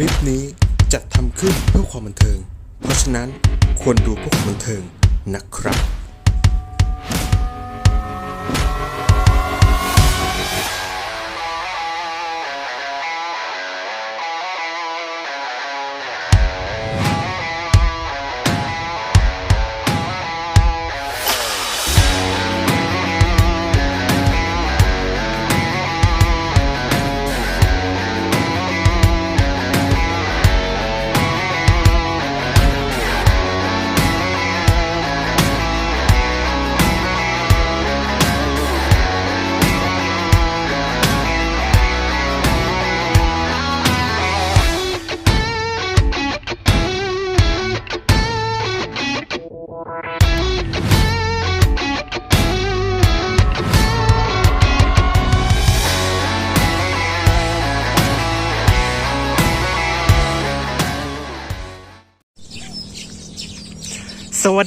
ลิปนี้จัดทำขึ้นเพื่อความบันเทิง เพราะฉะนั้นควรดูเพื่อความบันเทิงนะครับ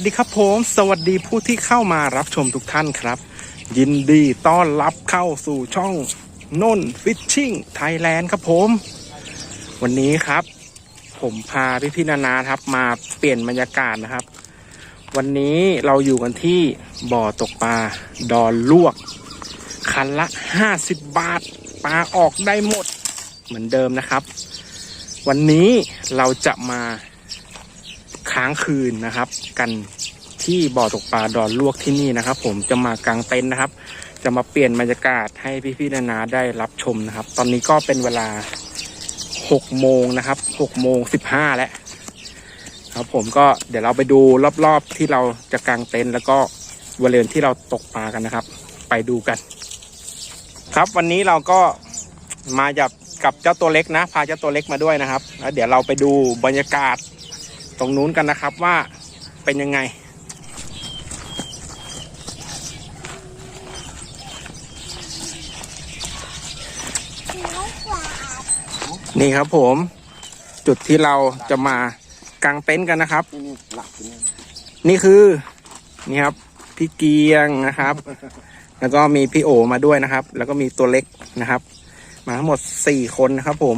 ดีครับผม สวัสดีผู้ที่เข้ามารับชมทุกท่านครับ ยินดีต้อนรับเข้าสู่ช่องนนฟิชชิ่งไทยแลนด์ครับผม วันนี้ครับ ผมพาพี่พี่นานาครับมาเปลี่ยนบรรยากาศนะครับ วันนี้เราอยู่กันที่บ่อตกปลาดอนลวก คันละ 50 บาท ปลาออกได้หมดเหมือนเดิมนะครับ วันนี้เราจะมา ค้างคืนนะครับ กันที่บ่อตกปลาดอนลวกที่นี่นะครับ ผมจะมากางเต็นท์นะครับ จะมาเปลี่ยนบรรยากาศให้พี่ๆนานาได้รับชมนะครับ ตอนนี้ก็เป็นเวลา6โมงนะครับ6โมง15แล้วครับผมก็เดี๋ยวเราไปดูรอบๆที่เราจะกางเต็นท์แล้วก็บริเวณที่เราตกปลากันนะครับ ไปดูกัน ครับวันนี้เราก็มาจับกับเจ้าตัวเล็กนะ พาเจ้าตัวเล็กมาด้วยนะครับแล้วเดี๋ยวเราไปดูบรรยากาศ ตรงนู้นกันนะครับว่าเป็นยังไง นี่ครับผมจุดที่เราจะมากางเต็นท์กันนะครับ นี่คือนี่ครับพี่เกียงนะครับ แล้วก็มีพี่โอมาด้วยนะครับ แล้วก็มีตัวเล็กนะครับ มาทั้งหมดสี่คนนะครับ ผม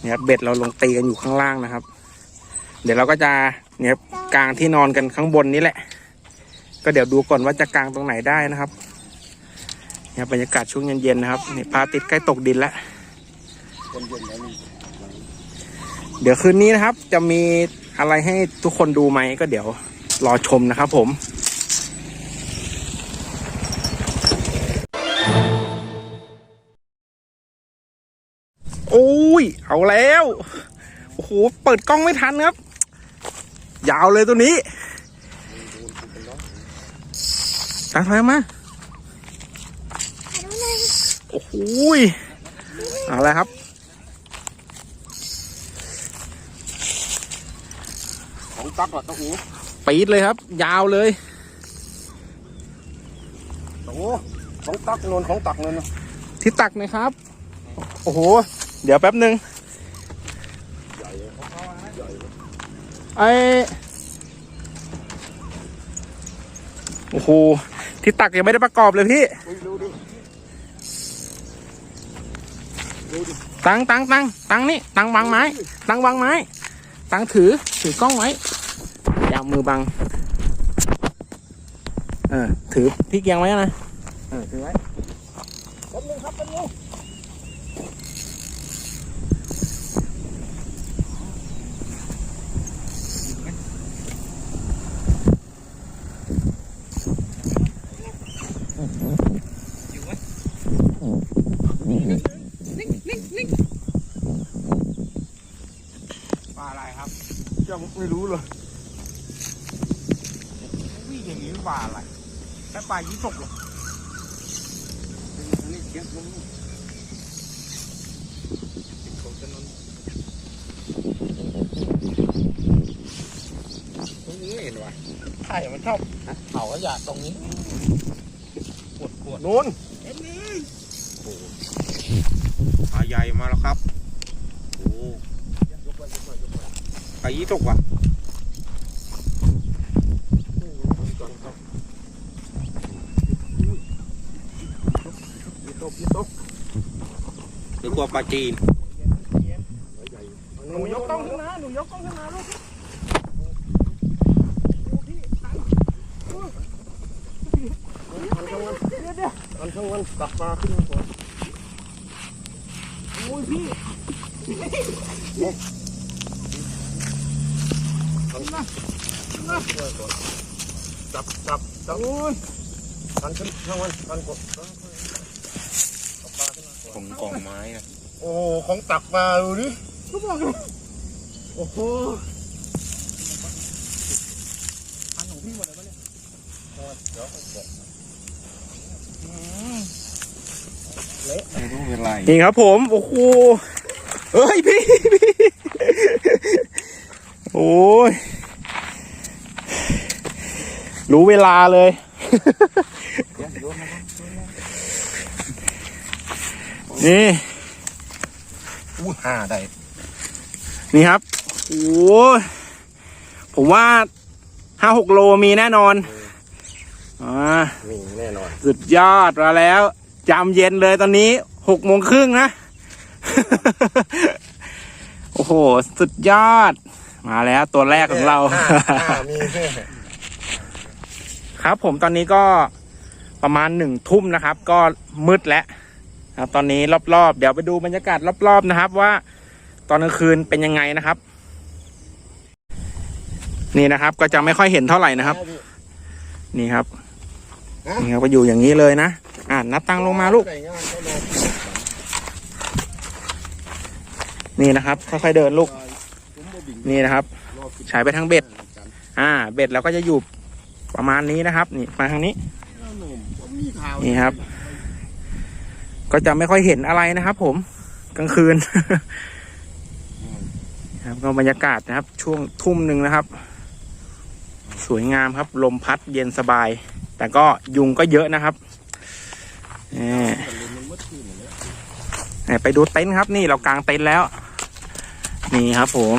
เนี่ยครับเบ็ดเราลงตีกันอยู่ข้างล่างนะครับ เดี๋ยวเราก็จะเนี่ยครับกางที่นอนกันข้างบนนี้แหละ ก็เดี๋ยวดูก่อนว่าจะกลางตรงไหนได้นะครับเนี่ยบรรยากาศช่วงเย็นๆนะครับนี่พระอาทิตย์ใกล้ตกดินแล้วเย็นแล้วนี่เดี๋ยวคืนนี้นะครับ จะมีอะไรให้ทุกคนดูไหมก็เดี๋ยวรอชมนะครับผมโอ้ย เอาแล้ว โอ้โห เปิดกล้องไม่ทันครับ ยาวเลยตัวนี้ตามถอยมาโอ้โหยเอาแล้วครับของตักเหรอตะหูปีดเลยครับ ยาวเลยตะหูของตักนนของตักนนที่ตักหนะครับ โอ้โห เดี๋ยวแป๊บหนึ่งไอ โหที่ตักยังไม่ได้ประกอบเลยพี่ตังตังตังตังนี่ตังวางไม้ ตังวางไม้ ตังถือถือกล้องไว้ยาวมือบัง เออถือพี่เกียงไว้นะ เออถือไว้แป๊บนึงครับแป๊บนึง ปลาอะไร ครับ ยังไม่รู้เลยวิ่งอย่างนี้ปลาอะไรแค่ปลายี่สกหรออันนี้เก็บลงนี่ไม่เห็นวะใช่มันชอบเผาขยะตรงนี้ปวดปวดนู่นปลาใหญ่มาแล้วครับ โอ้ ปลายี่สกว่ะยี่ตกยี่ตกหรือกว่าปลาจีนหนูยกกล้องขึ้นมาหนูยกกล้องขึ้นมาลูกอันข้างวันอันข้างวันตักปลาขึ้นมาก่อนโอ้ยพี่ จับจับจับโอ้ยอันขึ้นข้างวันอันกดของกล่องไม้อะโอ้ของตักปลาดูดิก็บอกเลยโอ้โหอันของพี่หมดเลยปะเนี่ยเดี๋ยวไม่รู้เป็นไรนี่ครับผม โอ้โหเฮ้ยพี่พี่โอ้ย รู้เวลาเลย นี่อู้ห่าได้ นี่ครับ โอ้ยผมว่าห้าหกโลมีแน่นอนอ่ามีแน่นอน สุดยอดมาแล้วจำเย็นเลยตอนนี้หกโมงครึ่งนะ โอ้โห สุดยอด มาแล้วตัวแรกของเราห้ห้ามีแค่ครับผมตอนนี้ก็ประมาณหนึ่งทุ่มนะครับ ก็มืดแล้วครับตอนนี้รอบๆ เดี๋ยวไปดูบรรยากาศรอบๆนะครับ ว่าตอนกลางคืนเป็นยังไงนะครับ นี่นะครับก็จะไม่ค่อยเห็นเท่าไหร่นะครับ นี่ครับนี่ครับก็อยู่อย่างนี้เลยนะอ่านับตังลงมาลูกใส่งานเขารอนี่นะครับค่อยๆเดินลูกผมบ่บิ่งนี่นะครับรอกินฉายไปทางเบ็ด อ่า เบ็ดเราก็จะอยู่ ประมาณนี้นะครับ นี่มาทางนี้หนุ่มผมมีข่าวนี่ครับ ก็จะไม่ค่อยเห็นอะไรนะครับ ผมกลางคืน ครับก็บรรยากาศนะครับ ช่วงทุ่มหนึ่งนะครับ สวยงามครับ ลมพัดเย็นสบาย แต่ก็ยุงก็เยอะนะครับแหมแหมไปดูเต็นท์ครับ นี่เรากางเต็นท์แล้ว นี่ครับ ผม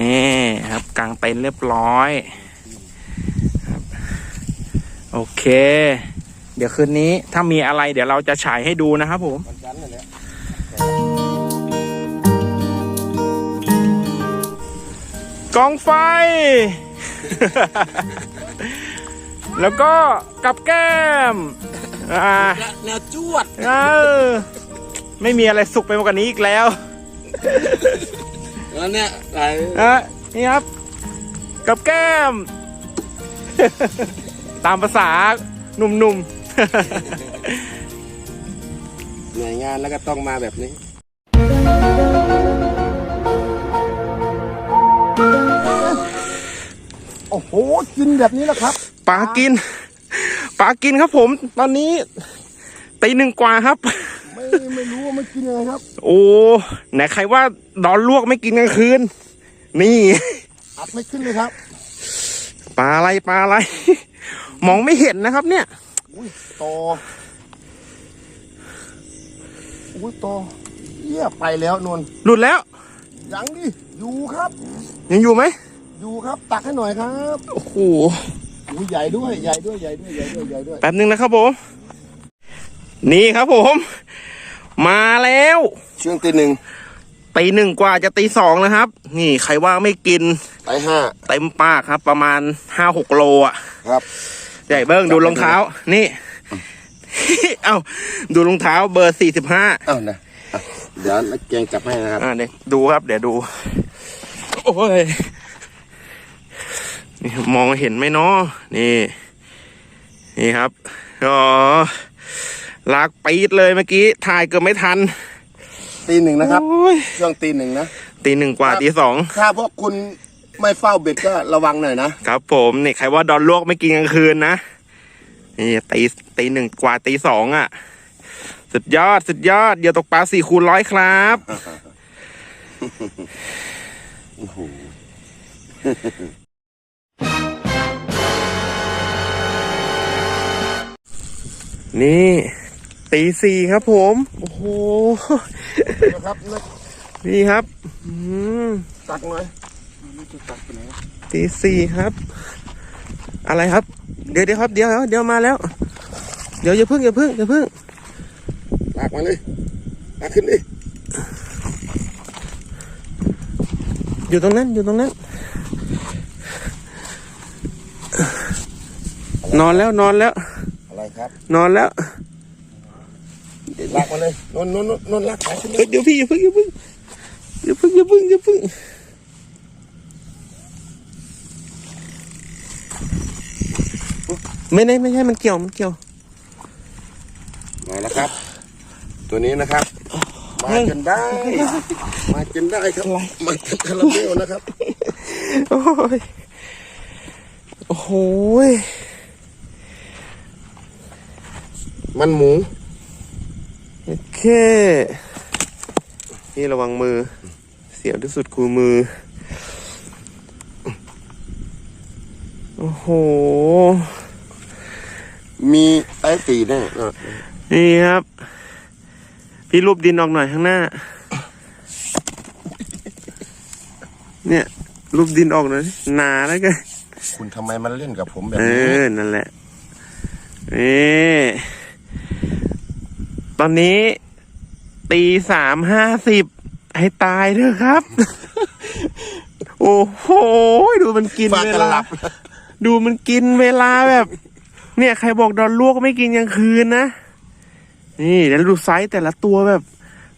นี่ครับกางเต็นท์เรียบร้อยครับ โอเค เดี๋ยวคืนนี้ถ้ามีอะไรเดี๋ยวเราจะฉายให้ดูนะครับผมวันจันทร์นั่นแหละกองไฟ แล้วก็กับแก้มอ่าแนวจวดเออไม่มีอะไรสุกไปมากกว่านี้อีกแล้วแล้วเนี่ยไอ้อะนี่ครับ กับแก้ม ตามภาษาหนุ่มหน่วยงานแล้วก็ต้องมาแบบนี้ โอ้โห กินแบบนี้แหละครับๆปลากินปลากินครับผม ตอนนี้ตีหนึ่งกว่าครับ ไม่ไม่รู้ว่ามันกินยังไงครับ โอ้ไหนใครว่าดอนลวกไม่กินกลางคืน นี่อัดไม่ขึ้นเลยครับปลาอะไรปลาอะไร มองไม่เห็นนะครับ เนี่ย อุ้ยโตอุ้ยโตเยี่ยไปแล้วนวลหลุดแล้ว ยังดิ อยู่ครับ ยังอยู่ไหม อยู่ครับ ตักให้หน่อยครับโอ้โหอุ้ยใหญ่ด้วยใหญ่ด้วยใหญ่ด้วยใหญ่ด้วยใหญ่ด้วยแป๊บนึงนะครับผม นี่ครับผม มาแล้วช่วงตีหนึ่งตีหนึ่งกว่าจะตีสองนะครับ นี่ใครว่าไม่กินไปห้าเต็มปากครับ ประมาณห้าหกโลอะครับ ใหญ่เบิ้งดูรองเท้า นี่ เอ้าดูรองเท้าเบอร์สี่สิบห้าเอ้านะอะเดี๋ยวนักเกงจับให้นะครับอ่าเนี่ยดูครับ เดี๋ยวดู โอ้ยนี่มองเห็นไหมเนาะนี่ นี่ครับอ๋อลากปีดเลยเมื่อกี้ถ่ายเกือบไม่ทัน ตีหนึ่งนะครับโอ้ยช่วงตีหนึ่งนะตีหนึ่งกว่าครับตีสองถ้าพวกคุณ ไม่เฝ้าเบ็ดก็ระวังหน่อยนะครับผมนี่ใครว่าดอนลวกไม่กินกลางคืนนะนี่ตีตีหนึ่งกว่าตีสองอะ สุดยอดสุดยอดเดี๋ยวตกปลาสี่คูณร้อยครับโอ้โหนี่ตีสี่ครับผม โอ้โหนะครับนักนี่ครับอืมตักหน่อยไม่จะ ตักไปไหนตีสี่ครับ อะไรครับ เดี๋ยวเดี๋ยวครับ เดี๋ยวเดี๋ยวมาแล้ว เดี๋ยวอย่าพึ่งอย่าพึ่งอย่าพึ่งตักมาเลยตักขึ้นดิอยู่ตรงนั้นอยู่ตรงนั้น นอนแล้วนอนแล้ว อะไรครับ นอนแล้วลากมาเลยนนนนนนลากขาขึ้นเฮ้ยเดี๋ยวพี่อย่าเพิ่งอย่าเพิ่งอย่าเพิ่งอย่าเพิ่งอย่าเพิ่ง ไม่ได้ไม่ใช่มันเกี่ยวมันเกี่ยวมาแล้วครับ ตัวนี้นะครับ มาจนได้ มาจนได้ครับมาจนคาราเมลนะครับ โอ้ยโอ้โหยมันหมูโอเคพี่ระวังมือ เสียวที่สุดคือมือ โอ้โห มีไอ้ตีแน่เออนี่ครับ พี่รูปดินออกหน่อยข้างหน้า เนี่ย รูปดินออกหน่อยสิหนาแล้วกันคุณทำไมมันเล่นกับผมแบบเอนี้อ นั่นแหละนี่ตอนนี้ ตีสามห้าสิบให้ตายเถอะครับ โอ้โห ดูมันกินฝากเวกันลาหลับ ดูมันกินเวลาแบบ เนี่ยใครบอกดอนลวกไม่กินกลางคืนนะ นี่แล้วดูไซส์แต่ละตัวแบบ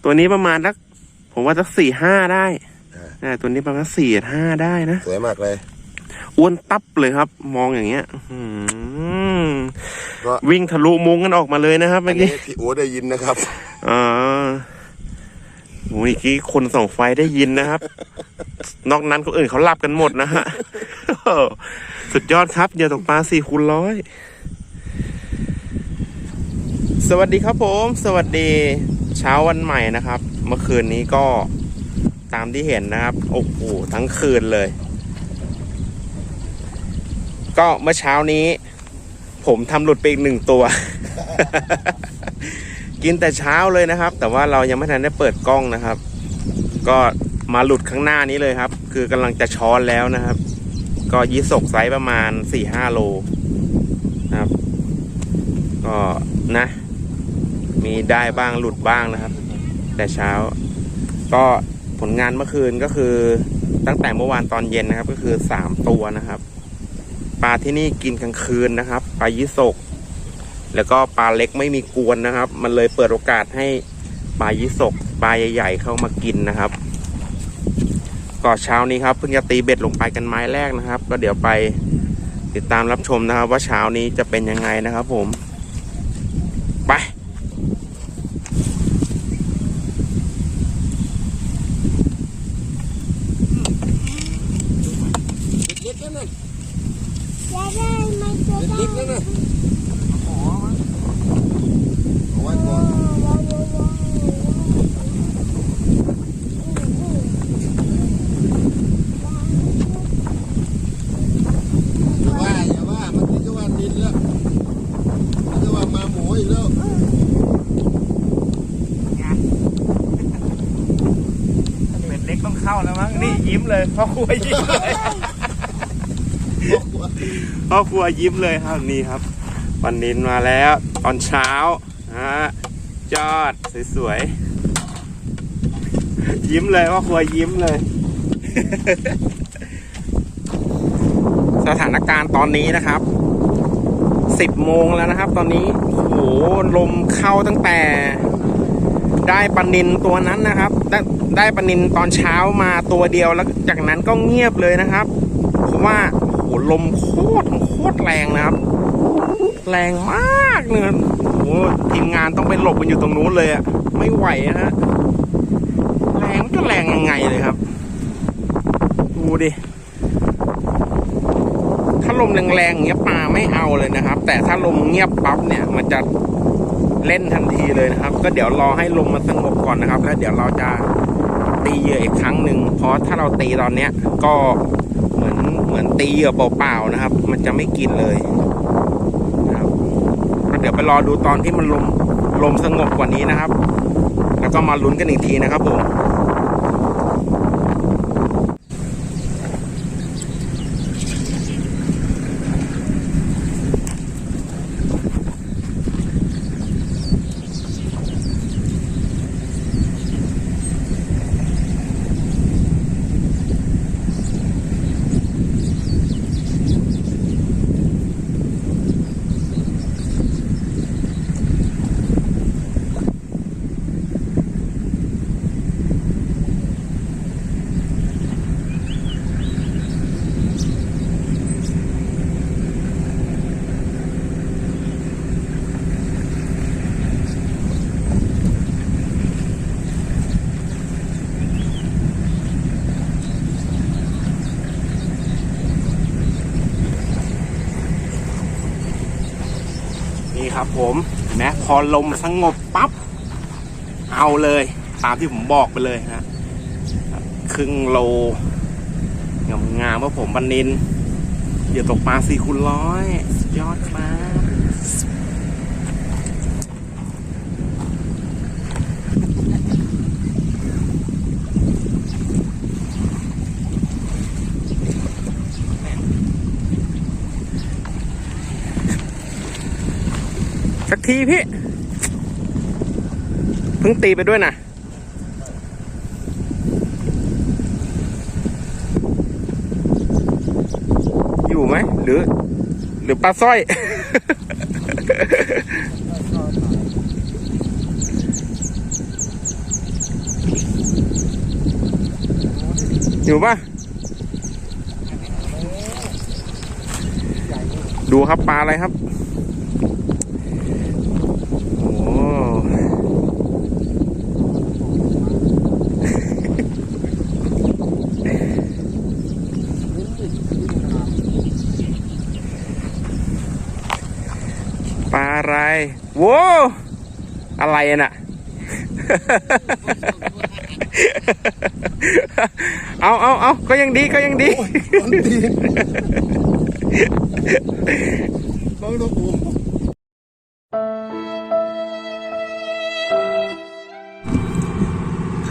ตัวนี้ประมาณสักผมว่าสักสี่ห้าได้นะตัวนี้ประมาณสี่ห้าได้นะ สวยมากเลย อ้วนตับเลยครับ มองอย่างเงี้ยอื้อหือก็วิ่งทะลุมุ้งกันออกมาเลยนะครับอัเมื่นอนี้กี้พี่โอได้ยินนะครับอ่าโอ้ยเมื่อกี้คนส่องไฟได้ยินนะครับ นอกนั้นคนอื่นเขาหลับกันหมดนะฮะสุดยอดครับอย่าตกปลาสี่คูณร้อย สวัสดีครับผม สวัสดีเช้าวันใหม่นะครับ เมื่อคืนนี้ก็ตามที่เห็นนะครับโอ้โหทั้งคืนเลย ก็เมื่อเช้านี้ ผมทำหลุดไปอีกหนึ่งตัว กินแต่เช้าเลยนะครับ แต่ว่าเรายังไม่ทันได้เปิดกล้องนะครับ ก็มาหลุดข้างหน้านี้เลยครับ คือกำลังจะช้อนแล้วนะครับ ก็ยี่สกไซส์ประมาณสี่ห้าโลนะครับ ก็นะ มีได้บ้างหลุดบ้างนะครับ แต่เช้า ก็ผลงานเมื่อคืนก็คือตั้งแต่เมื่อวานตอนเย็นนะครับ ก็คือสามตัวนะครับ ปลาที่นี่กินกลางคืนนะครับปลายี่สก แล้วก็ปลาเล็กไม่มีกวนนะครับ มันเลยเปิดโอกาสให้ปลายี่สกปลาใหญ่ๆเข้ามากินนะครับก็เช้านี้ครับเพิ่งจะตีเบ็ดลงไปกันไม้แรกนะครับ ก็เดี๋ยวไปติดตามรับชมนะครับ ว่าเช้านี้จะเป็นยังไงนะครับ ผม ไป เล็กๆนั่นน่ะ จะได้ไม่จะได้ เล็กๆนั่นน่ะเอาไว้ก่อนอย่าว่าอย่าว่ามันนี่ก็ว่าดินแล้วมันก็ว่ามาหมูอีกแล้ว เบ็ดเล็ก ต้องเข้าแล้วมั้งนี่ยิ้มเลยพ่อครัวยิ้มเลยพ่อครัวยิ้มเลยครับนี่ครับปันนินมาแล้วตอนเช้าฮะจอดสวยๆยิ้มเลยพ่อครัวยิ้มเลย สถานการณ์ตอนนี้นะครับสิบโมงแล้วนะครับ ตอนนี้โอ้โหลมเข้าตั้งแต่ได้ปลานินตัวนั้นนะครับ ได้ปลานินตอนเช้ามาตัวเดียวแล้วจากนั้นก็เงียบเลยนะครับ เพราะว่าโอ้โหลมโคตรโคตรแรงนะครับ แรงมากเลยครับโอ้โหทีมงานต้องไปหลบกันอยู่ตรงนู้นเลยอะไม่ไหวอะฮะแรงมันจะแรงยังไงเลยครับ ดูดิถ้าลมแรงๆอย่างเงี้ยปลาไม่เอาเลยนะครับ แต่ถ้าลมเงียบปั๊บเนี่ยมันจะเล่นทันทีเลยนะครับ ก็เดี๋ยวรอให้ลมมันสงบก่อนนะครับ แล้วเดี๋ยวเราจะ ตีเหยื่ออีกครั้งหนึ่งเพราะถ้าเราตีตอนเนี้ยก็เหมือนเหมือนตีเหยื่อเปล่าๆนะครับ มันจะไม่กินเลยนะครับเดี๋ยวไปรอดูตอนที่มันลมลมสงบกว่านี้นะครับ แล้วก็มาลุ้นกันอีกทีนะครับผม ครับ ผมเห็นไหมพอลมสงบปั๊บเอาเลย ตามที่ผมบอกไปเลยฮะครึ่งโลงามงามๆว่าผมบันนินเดี๋ยวตกปลาสี่คูณร้อยยอดมาบ สัก ทีพี่เพิ่งตีไปด้วยนะอยู่ไหมหรือ หรือปลาสร้อย อยู่ปะดูครับปลาอะไรครับ โอ้ปลาอะไร โว้อะไรอะน่ะ เอาเอาเอาก็ยังดีก็ยังดีบ้างตัวปู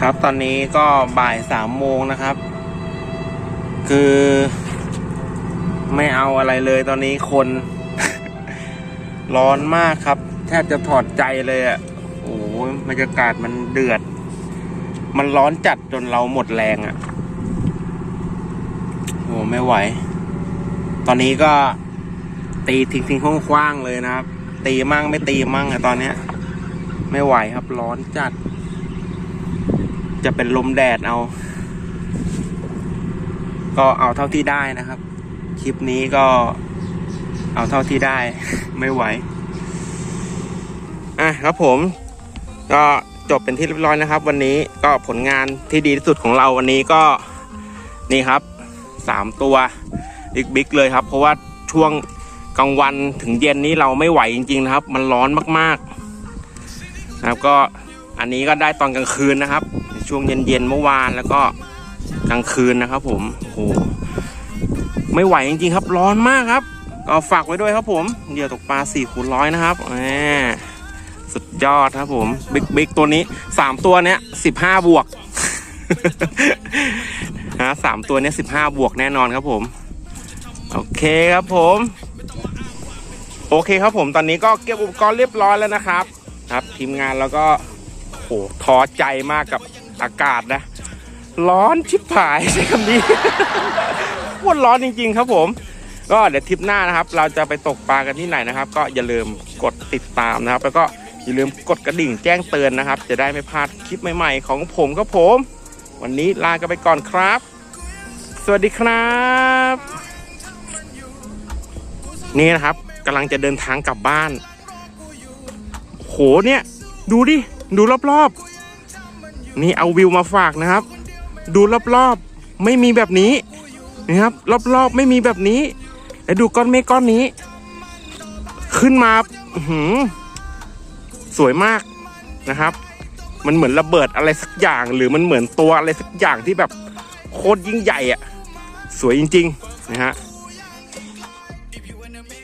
ครับตอนนี้ก็บ่ายสามโมงนะครับ คือไม่เอาอะไรเลยตอนนี้คน ร้อนมากครับ แทบจะถอดใจเลยอะ่ะโอ้โหบรรยากาศมันเดือด มันร้อนจัดจนเราหมดแรงอะ่ะโอ้ไม่ไหว ตอนนี้ก็ตีทิ้งทิ้งๆคว้างๆเลยนะครับ ตีมั่งไม่ตีมั่งอะตอนเนี้ย ไม่ไหวครับร้อนจัด จะเป็นลมแดดเอา ก็เอาเท่าที่ได้นะครับ คลิปนี้ก็เอาเท่าที่ได้ ไม่ไหว อะครับผมก็จบเป็นที่เรียบร้อยนะครับ วันนี้ก็ผลงานที่ดีที่สุดของเราวันนี้ก็นี่ครับสามตัวบิ๊กๆเลยครับ เพราะว่าช่วงกลางวันถึงเย็นนี้เราไม่ไหวจริงๆนะครับ มันร้อนมากๆนะครับก็อันนี้ก็ได้ตอนกลางคืนนะครับ ช่วงเย็นๆเมื่อวานแล้วก็กลางคืนนะครับผมโอ้โหไม่ไหวจริงๆครับ ร้อนมากครับ ก็ฝากไว้ด้วยครับผมเหยื่อตกปลาสี่คูณร้อยนะครับแหม สุดยอดครับผมบิ๊กบิ๊กตัวนี้สามตัวเนี้ยสิบห้าบวกนะสามตัวเนี้ยสิบห้าบวกแน่นอนครับผม โอเคครับผม โอเคครับผมตอนนี้ก็เก็บอุปกรณ์เรียบร้อยแล้วนะครับ ครับ ทีมงานแล้วก็โหท้อใจมากกับอากาศนะ ร้อนชิบหายใช้คำนี้โคตรร้อนจริง ๆ ครับผมก็เดี๋ยวทริปหน้านะครับ เราจะไปตกปลากันที่ไหนนะครับ ก็อย่าลืมกดติดตามนะครับ แล้วก็ อย่าลืมกดกระดิ่งแจ้งเตือนนะครับ จะได้ไม่พลาดคลิปใหม่ๆ ของผมครับผม วันนี้ลากันไปก่อนครับ สวัสดีครับ นี่นะครับกำลังจะเดินทางกลับบ้าน โหเนี่ย ดูดิ ดูรอบๆ นี่เอาวิวมาฝากนะครับ ดูรอบๆ ไม่มีแบบนี้นะครับ รอบๆ ไม่มีแบบนี้ แล้วดูก้อนเมฆก้อนนี้ ขึ้นมาหือ สวยมากนะครับ มันเหมือนระเบิดอะไรสักอย่าง หรือมันเหมือนตัวอะไรสักอย่างที่แบบโคตรยิ่งใหญ่อะสวยจริง ๆ นะฮะ